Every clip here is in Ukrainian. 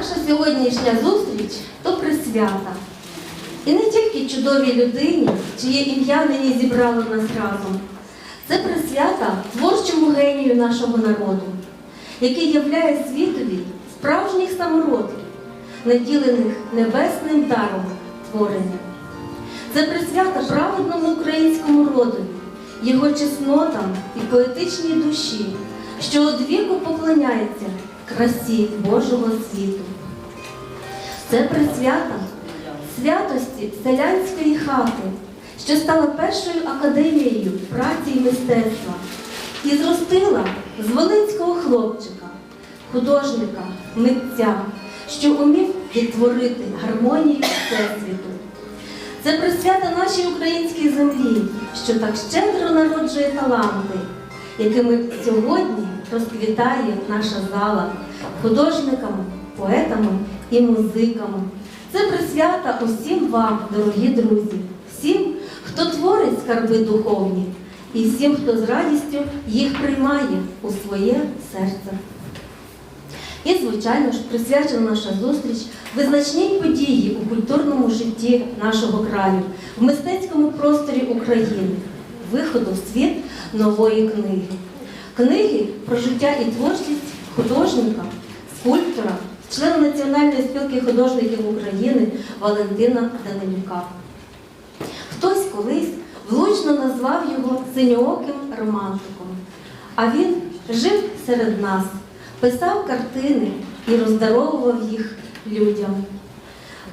Наша сьогоднішня зустріч то присвята. І не тільки чудовій людині, чиє ім'я нині зібрало нас разом. Це присвята творчому генію нашого народу, який являє світові справжніх самородків, наділених небесним даром творення. Це присвята праведному українському роду, його чеснотам і поетичній душі, що одвіку поклоняється красі Божого світу. Це присвята святості селянської хати, що стала першою академією праці і мистецтва і зростила з волинського хлопчика, художника, митця, що умів відтворити гармонію Всесвіту. Це присвята нашій українській землі, що так щедро народжує таланти, якими сьогодні розквітає наша зала художниками, поетами і музиками. Це присвята усім вам, дорогі друзі, всім, хто творить скарби духовні, і всім, хто з радістю їх приймає у своє серце. І, звичайно ж, присвячена наша зустріч визначній події у культурному житті нашого краю, в мистецькому просторі України, виходу в світ нової книги. Книги про життя і творчість художника, скульптора, члена Національної спілки художників України Валентина Данилюка. Хтось колись влучно назвав його синьооким романтиком, а він жив серед нас, писав картини і роздаровував їх людям.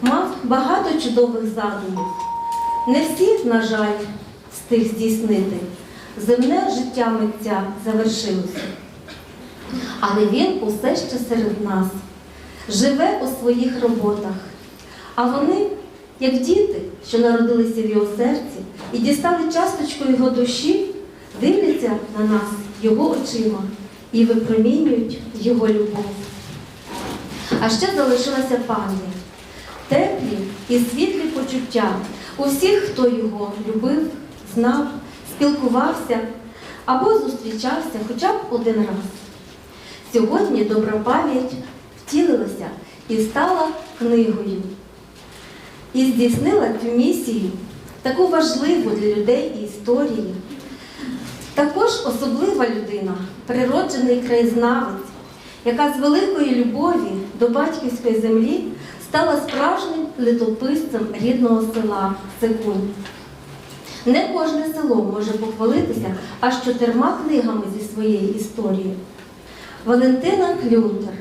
Мав багато чудових задумів. Не всі, на жаль, встиг здійснити. Земне життя митця завершилося. Але він усе ще серед нас, живе у своїх роботах. А вони, як діти, що народилися в його серці і дістали часточку його душі, дивляться на нас його очима і випромінюють його любов. А ще залишилася пам'ять, теплі і світлі почуття у всіх, хто його любив, знав, спілкувався або зустрічався хоча б один раз. Сьогодні добра пам'ять втілилася і стала книгою. І здійснила цю місію, таку важливу для людей і історії. Також особлива людина, природжений краєзнавець, яка з великої любові до батьківської землі стала справжнім літописцем рідного села Секунь. Не кожне село може похвалитися аж чотирма книгами зі своєї історії. Валентина Клюнтер,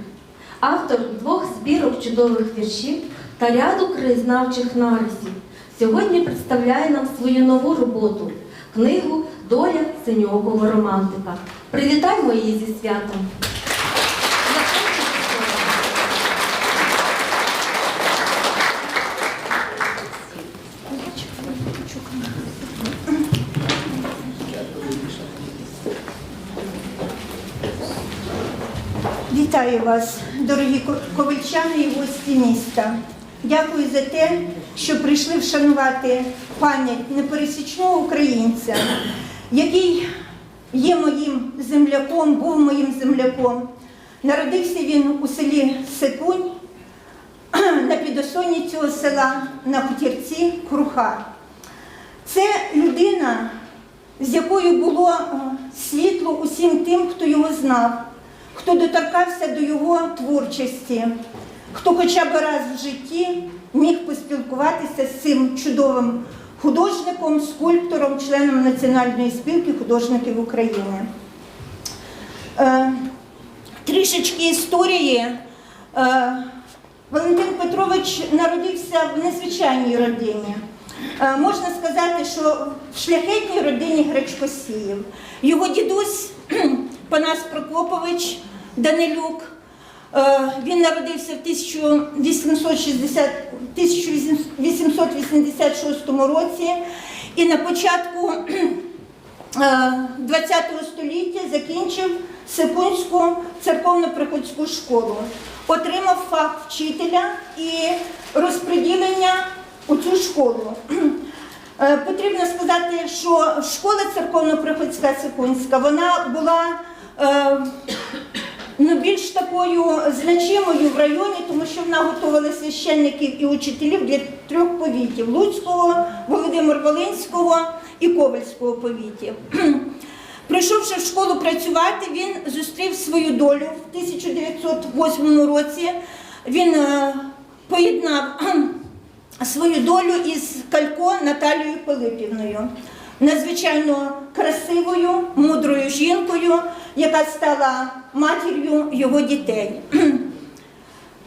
автор двох збірок чудових віршів та ряду краєзнавчих нарисів, сьогодні представляє нам свою нову роботу книгу Доля синьоокого романтика. Привітаймо її зі святом! Вітаю вас, дорогі ковальчани і гості міста. Дякую за те, що прийшли вшанувати пам'ять непересічного українця, який є моїм земляком, був моїм земляком. Народився він у селі Секунь на підосонні цього села на хутірці Круха. Це людина, з якою було е, світло усім тим, хто його знав, хто доторкався до його творчості, хто хоча б раз в житті міг поспілкуватися з цим чудовим художником, скульптором, членом Національної спілки художників України. Е, Трішечки історії. Е, Валентин Петрович народився в незвичайній родині. Е, Можна сказати, що в шляхетній родині Гречкосіїв. Його дідусь Панас Прокопович Данилюк. е, Він народився в 1860 1886 році і на початку ХХ століття закінчив Секунську церковно-приходську школу, отримав фах вчителя і розподілення у цю школу. Е, Потрібно сказати, що школа церковно-приходська Секунська вона була е, більш такою значимою в районі, тому що вона готувала священників і учителів для трьох повітів Луцького, Володимир-Волинського і Ковальського повітів. Прийшовши в школу працювати, він зустрів свою долю в 1908 році. Він е, поєднав свою долю із Калько Наталією Пилипівною. Надзвичайно красивою, мудрою жінкою, яка стала матір'ю його дітей.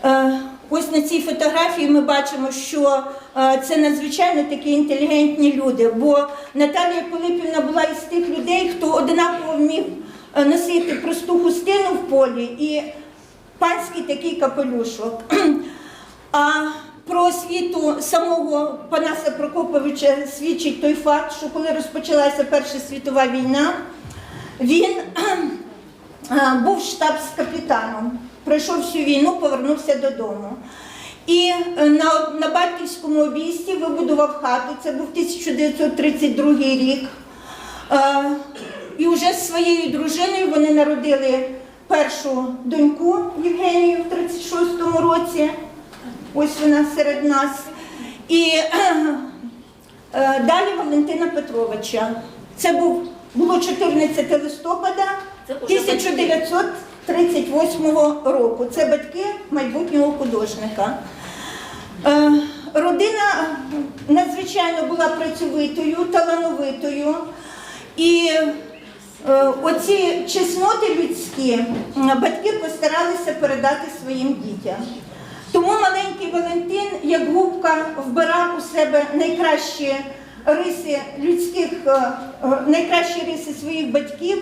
Е, Ось на цій фотографії ми бачимо, що е, це надзвичайно такі інтелігентні люди. Бо Наталія Пилипівна була із тих людей, хто однаково вмів е, носити просту хустину в полі і панський такий капелюшок. А про освіту самого Панаса Прокоповича свідчить той факт, що коли розпочалася Перша світова війна, він був штабс-капітаном. Пройшов всю війну, повернувся додому. І е, на, на батьківському обійсті вибудував хату. Це був 1932 рік. Е, І вже з своєю дружиною вони народили першу доньку Євгенію в 36-му році. Ось вона серед нас. І е, далі Валентина Петровича. Це був, було 14 листопада 1938 року. Це батьки майбутнього художника. Е, Родина надзвичайно була працьовитою, талановитою. І е, оці чесноти людські батьки постаралися передати своїм дітям. Тому маленький Валентин, як губка, вбирав у себе найкращі риси людських, е, е, найкращі риси своїх батьків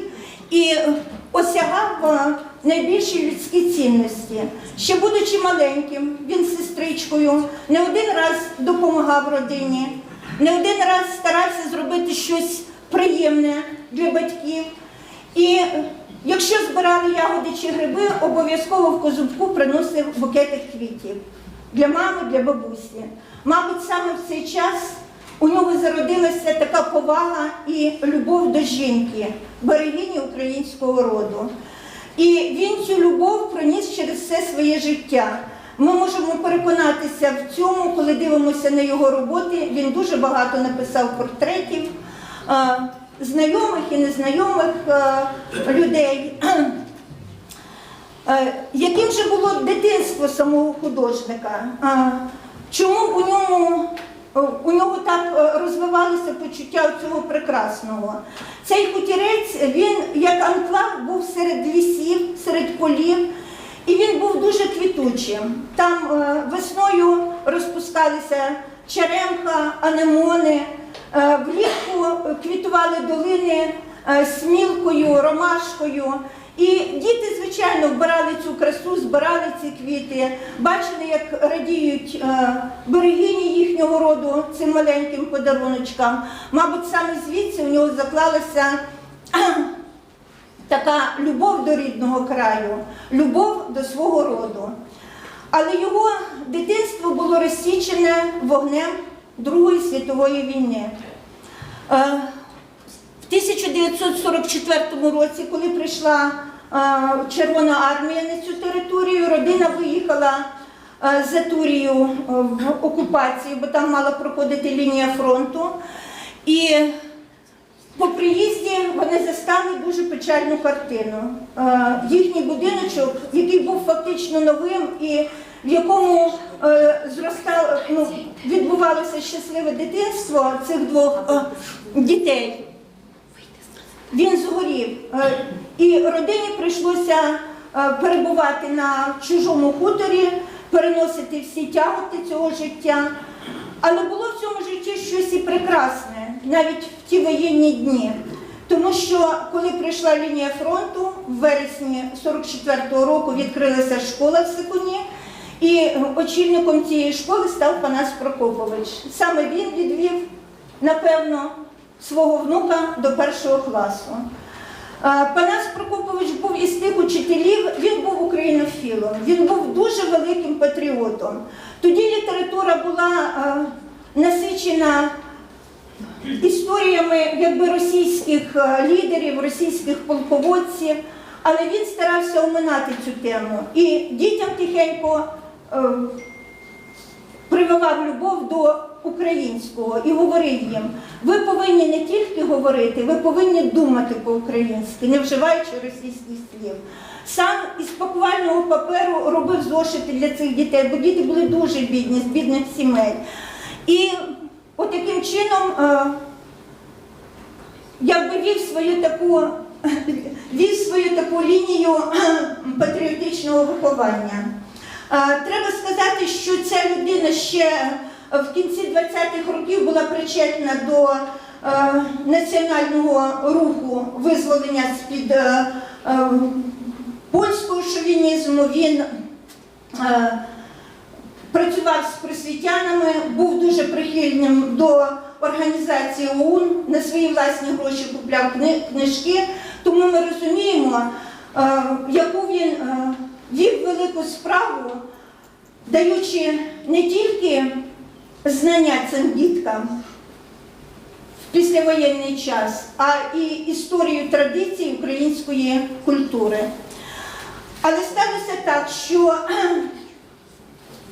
і е, осягав найбільші людські цінності. Ще будучи маленьким, він з сестричкою не один раз допомагав родині, не один раз старався зробити щось приємне для батьків. І якщо збирали ягоди чи гриби, обов'язково в козубку приносив букетик квітів для мами, для бабусі. Мабуть, саме в цей час у нього зародилася така повага і любов до жінки, берегині українського роду. І він цю любов проніс через все своє життя. Ми можемо переконатися в цьому, коли дивимося на його роботи. Він дуже багато написав портретів знайомих і незнайомих е, людей. Е, Яким же було дитинство самого художника? Е, Чому у ньому у нього так розвивалося почуття цього прекрасного? Цей хутірець, він як анклав був серед лісів, серед полів, і він був дуже квітучим. Там весною розпускалися черемха, анемони, влітку квітували долини е, смілкою, ромашкою. І діти, звичайно, вбирали цю красу, збирали ці квіти, бачили, як радіють е, берегині їхнього роду цим маленьким подаруночкам. Мабуть, саме звідси у нього заклалася така любов до рідного краю, любов до свого роду. Але його дитинство було розсічене вогнем Другої світової війни. Е, В 1944 році, коли прийшла е, Червона армія на цю територію, родина виїхала е, за Турію е, в окупацію, бо там мала проходити лінія фронту. І по приїзді вони застали дуже печальну картину. Їхній будиночок, який був фактично новим і в якому е, зростало, ну, відбувалося щасливе дитинство цих двох е, дітей. Він згорів. Е, І родині прийшлося е, перебувати на чужому хуторі, переносити всі тяготи цього життя. Але було в цьому житті щось і прекрасне, навіть в ті воєнні дні. Тому що коли прийшла лінія фронту, в вересні 44-го року відкрилася школа в Сикуні, і очільником цієї школи став Панас Прокопович. Саме він відвів, напевно, свого внука до першого класу. Панас Прокопович був із тих учителів, він був українофілом, він був дуже великим патріотом. Тоді література була насичена історіями якби, російських лідерів, російських полководців. але він старався оминати цю тему. І дітям тихенько е, прививав любов до українського і говорив їм: ви повинні не тільки говорити, ви повинні думати по-українськи, не вживаючи російських слів. Сам із пакувального паперу робив зошити для цих дітей, бо діти були дуже бідні, з бідних сімей. І от таким чином е, якби вів свою таку, вів свою таку лінію патріотичного виховання. Е, Треба сказати, що ця людина ще в кінці 20-х років була причетна до е, національного руху визволення з-під е, польського шовінізму. Він працював з просвітянами, був дуже прихильним до організації ОУН, на свої власні гроші купляв книжки. Тому ми розуміємо, яку він вів велику справу, даючи не тільки знання цим діткам в післявоєнний час, а і історію традицій української культури. Але сталося так, що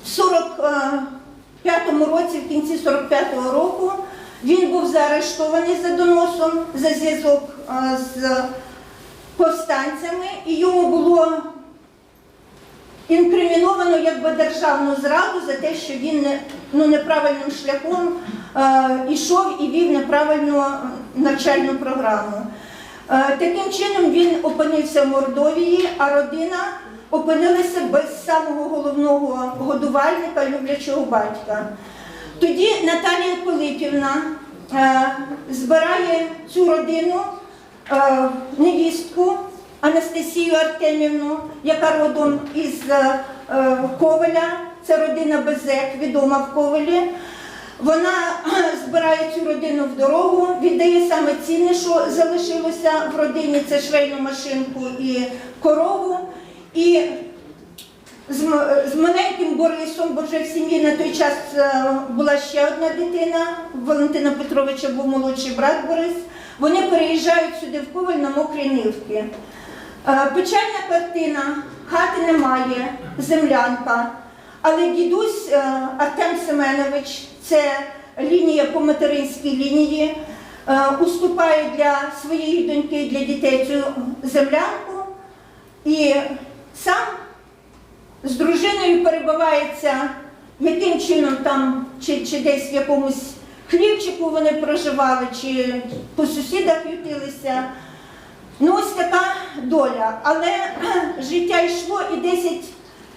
в 45-му році, в кінці 45-го року, він був заарештований за доносом за зв'язок е, з повстанцями, і йому було інкриміновано якби державну зраду за те, що він не, ну, неправильним шляхом е, ішов і вів неправильну навчальну програму. Е, таким чином він опинився в Мордовії, а родина опинилася без самого головного годувальника, люблячого батька. Тоді Наталія Пилипівна е, збирає цю родину, е, невістку Анастасію Артемівну, яка родом із е, е, Ковеля, це родина Безек, відома в Ковелі. Вона е, збирає цю родину в дорогу, віддає саме цінне, що залишилося в родині, це швейну машинку і корову. І з, маленьким Борисом, бо вже в сім'ї на той час була ще одна дитина, Валентина Петровича був молодший брат Борис. Вони переїжджають сюди в Коваль на мокрі нивки. Е, Печальна картина, хати немає, землянка. Але дідусь е, Артем Семенович, це лінія по материнській лінії, е, уступає для своєї доньки, для дітей цю землянку і сам з дружиною перебувається, яким чином там, чи, чи десь в якомусь хлівчику вони проживали, чи по сусідах ютилися. Ну, ось така доля. Але життя йшло і 10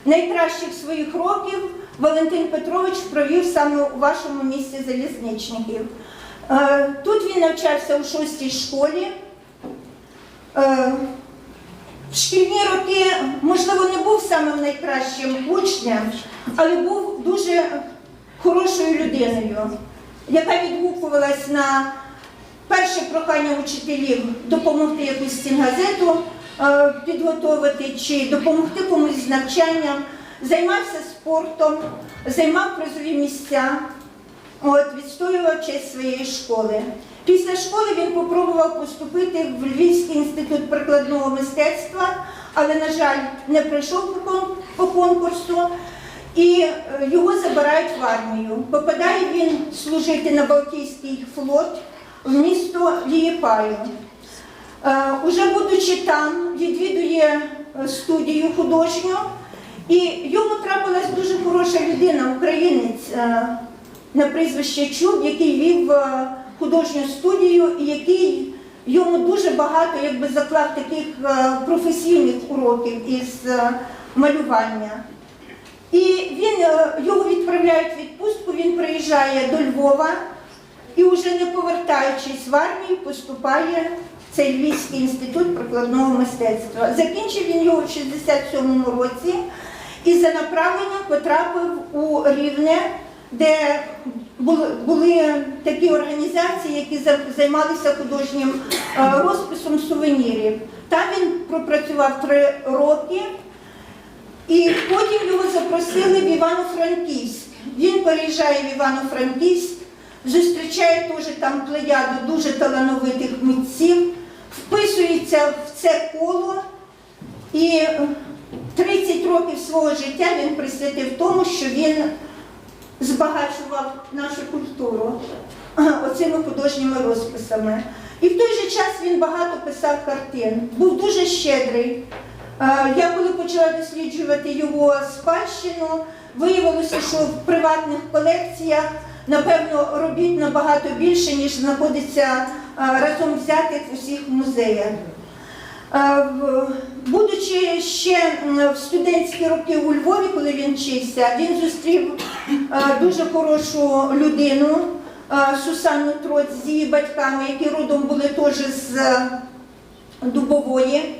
найкращих своїх років Валентин Петрович провів саме у вашому місті залізничників. Е, Тут він навчався у шостій школі. Е, В шкільні роки, можливо, не був самим найкращим учнем, але був дуже хорошою людиною, яка відгукувалась на перше прохання учителів допомогти якусь стінгазету е, підготовити чи допомогти комусь з навчанням, займався спортом, займав призові місця, от, відстоював честь своєї школи. Після школи він попробував поступити в Львівський інститут прикладного мистецтва, але, на жаль, не пройшов по конкурсу. І е, його забирають в армію. Попадає він служити на Балтійський флот в місто Лієпаю. Е, Уже будучи там, відвідує е, студію художню, і йому трапилась дуже хороша людина, українець е, на прізвище Чуб, який вів художню студію і який йому дуже багато якби, заклав таких професійних уроків із малювання. І він, його відправляють в відпустку, він приїжджає до Львова і вже не повертаючись в армію, поступає в цей Львівський інститут прикладного мистецтва. Закінчив він його в 67-му році і за направленням потрапив у Рівне, де були, такі організації, які займалися художнім е, розписом сувенірів. Там він пропрацював три роки. І потім його запросили в Івано-Франківськ. Він переїжджає в Івано-Франківськ, зустрічає теж там плеяду дуже талановитих митців, вписується в це коло І е, 30 років свого життя він присвятив тому, що він збагачував нашу культуру е, оцими художніми розписами. І в той же час він багато писав картин, був дуже щедрий. Е, Я коли почала досліджувати його спадщину, виявилося, що в приватних колекціях, напевно, робіт набагато більше, ніж знаходиться е, разом взятих усіх музеях. Е, Будучи ще в студентські роки у Львові, коли він вчився, він зустрів е, дуже хорошу людину Сусанну Троць з її батьками, які родом були теж з Дубової,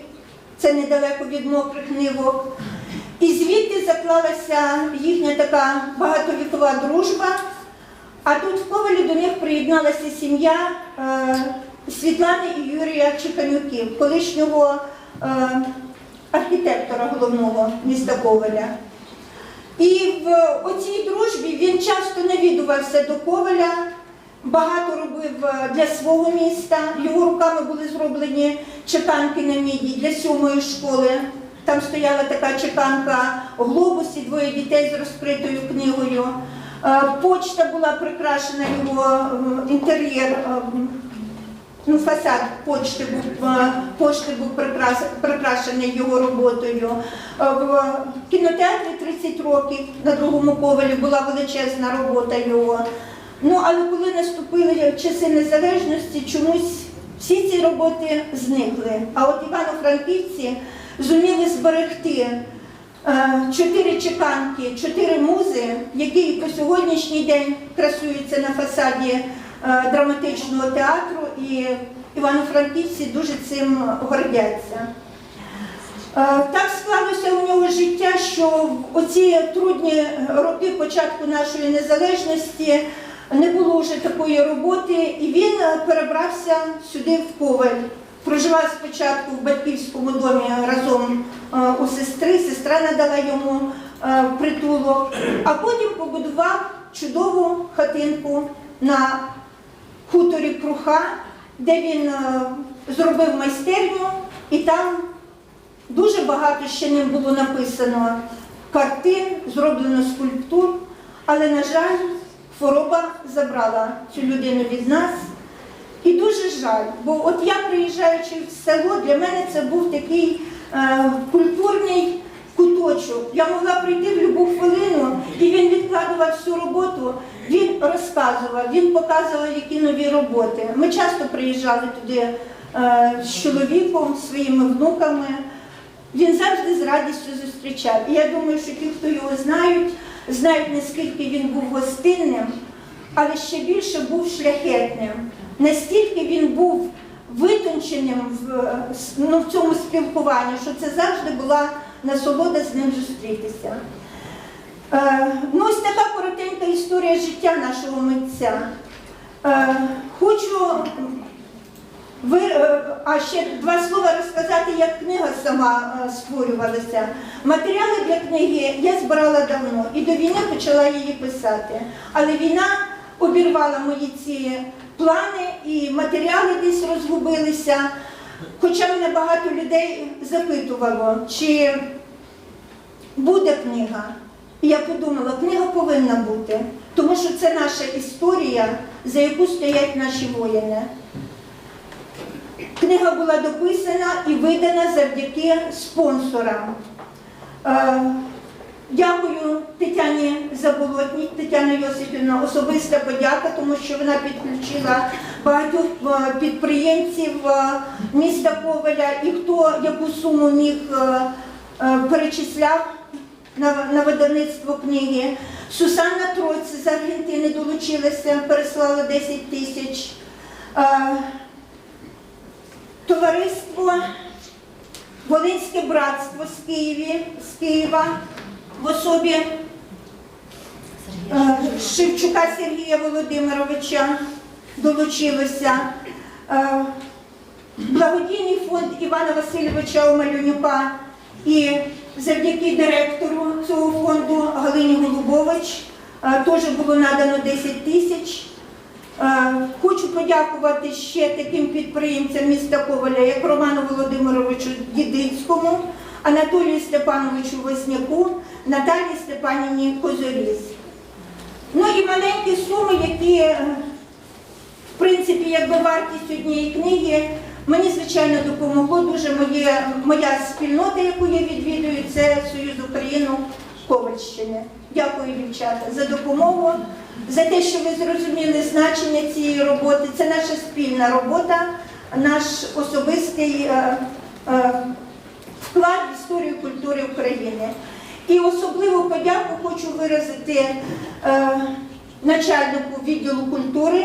це недалеко від мокрих нивок. І звідти заклалася їхня така багатовікова дружба. А тут в Ковалі до них приєдналася сім'я е, Світлани і Юрія Чеканюків, колишнього е, архітектора головного міста Коваля. І в оцій дружбі він часто навідувався до Коваля, багато робив е, для свого міста. Його руками були зроблені чеканки на міді для сьомої школи. Там стояла така чеканка глобус і двоє дітей з розкритою книгою. Е, Почта була прикрашена його інтер'єр. е, Ну, фасад почти був, е, пошти був прикрашений його роботою. Е, В кінотеатрі 30 років на другому ковалі була величезна робота його. Ну, але коли наступили часи незалежності, чомусь всі ці роботи зникли. А от Івано-Франківці зуміли зберегти чотири чеканки, чотири музи, які по сьогоднішній день красуються на фасаді е, драматичного театру, і івано-франківці дуже цим гордяться. Е, Так склалося у нього життя, що в оці трудні роки початку нашої незалежності не було вже такої роботи, і він е, перебрався сюди в Коваль. Проживав спочатку в батьківському домі разом е, у сестри, сестра надала йому е, притулок, а потім побудував чудову хатинку на хуторі Круха, де він е, зробив майстерню, і там дуже багато ще ним було написано. Картин, зроблено скульптур, але, на жаль, хвороба забрала цю людину від нас. І дуже жаль, бо от я приїжджаючи в село, для мене це був такий е, культурний куточок. Я могла прийти в будь-яку хвилину, і він відкладував всю роботу, він розказував, він показував, які нові роботи. Ми часто приїжджали туди е, з чоловіком, своїми внуками. Він завжди з радістю зустрічав. І я думаю, що ті, хто його знають, знають, наскільки він був гостинним, але ще більше був шляхетним. Настільки він був витонченим в, ну, в цьому спілкуванні, що це завжди була насолода з ним зустрітися. Е, ну, ось така коротенька історія життя нашого митця. Е, хочу ви, е, а ще два слова розказати, як книга сама е, створювалася. Матеріали для книги я збирала давно і до війни почала її писати. Але війна обірвала мої ці плани і матеріали десь розгубилися. Хоча мене багато людей запитувало, чи буде книга. І я подумала, книга повинна бути, тому що це наша історія, за яку стоять наші воїни. Книга була дописана і видана завдяки спонсорам. Дякую Тетяні Заболотній, Тетяна Йосипівна, особиста подяка, тому що вона підключила багатьох е, підприємців е, міста Коваля і хто яку суму міг е, перечисляв на, видавництво книги. Сусанна Троць з Аргентини долучилася, переслала 10 тисяч. Товариство Волинське братство з Києва в особі е, Шевчука Сергія Володимировича долучилося. Е, Благодійний фонд Івана Васильовича Омелюнюка і завдяки директору цього фонду Галині Голубович е, теж було надано 10 тисяч. Хочу подякувати ще таким підприємцям міста Коваля, як Роману Володимировичу Дідицькому, Анатолію Степановичу Возняку, Наталії Степанівні Козоріс. Ну і маленькі суми, які, е, в принципі, якби вартість однієї книги, мені, звичайно, допомогло дуже моє, моя спільнота, яку я відвідую, це Союз Україну Ковальщини. Дякую, дівчата, за допомогу, за те, що ви зрозуміли значення цієї роботи. Це наша спільна робота, наш особистий е, е, вклад в історію культури України. І особливу подяку хочу виразити е, начальнику відділу культури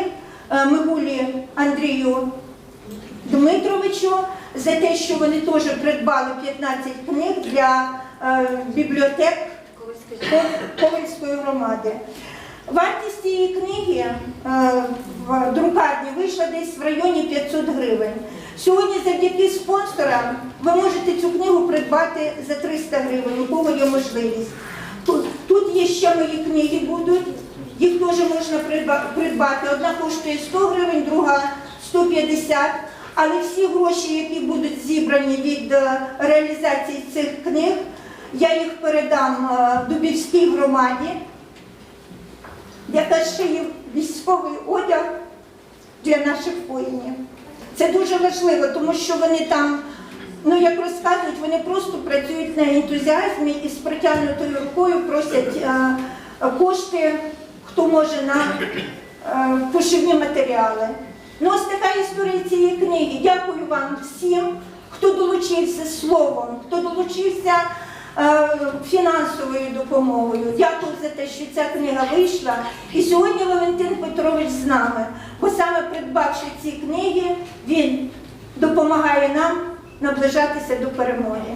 е, Мигулі Андрію Дмитровичу за те, що вони теж придбали 15 книг для е, бібліотек Ков- Ковальської громади. Вартість цієї книги е, в друкарні вийшла десь в районі 500 гривень. Сьогодні завдяки спонсорам ви можете цю книгу придбати за 300 гривень, у кого є можливість. Тут, є ще мої книги будуть, їх теж можна придбати. Одна коштує 100 гривень, друга 150. Але всі гроші, які будуть зібрані від е, реалізації цих книг, я їх передам е, Дубівській громаді яка шиє військовий одяг для наших воїнів. Це дуже важливо, тому що вони там, ну як розказують, вони просто працюють на ентузіазмі і з протягнутою рукою просять е, кошти, хто може на е, пошивні матеріали. Ну, ось така історія цієї книги. Дякую вам всім, хто долучився словом, хто долучився фінансовою допомогою. Дякую за те, що ця книга вийшла. І сьогодні Валентин Петрович з нами, бо саме придбавши ці книги, він допомагає нам наближатися до перемоги.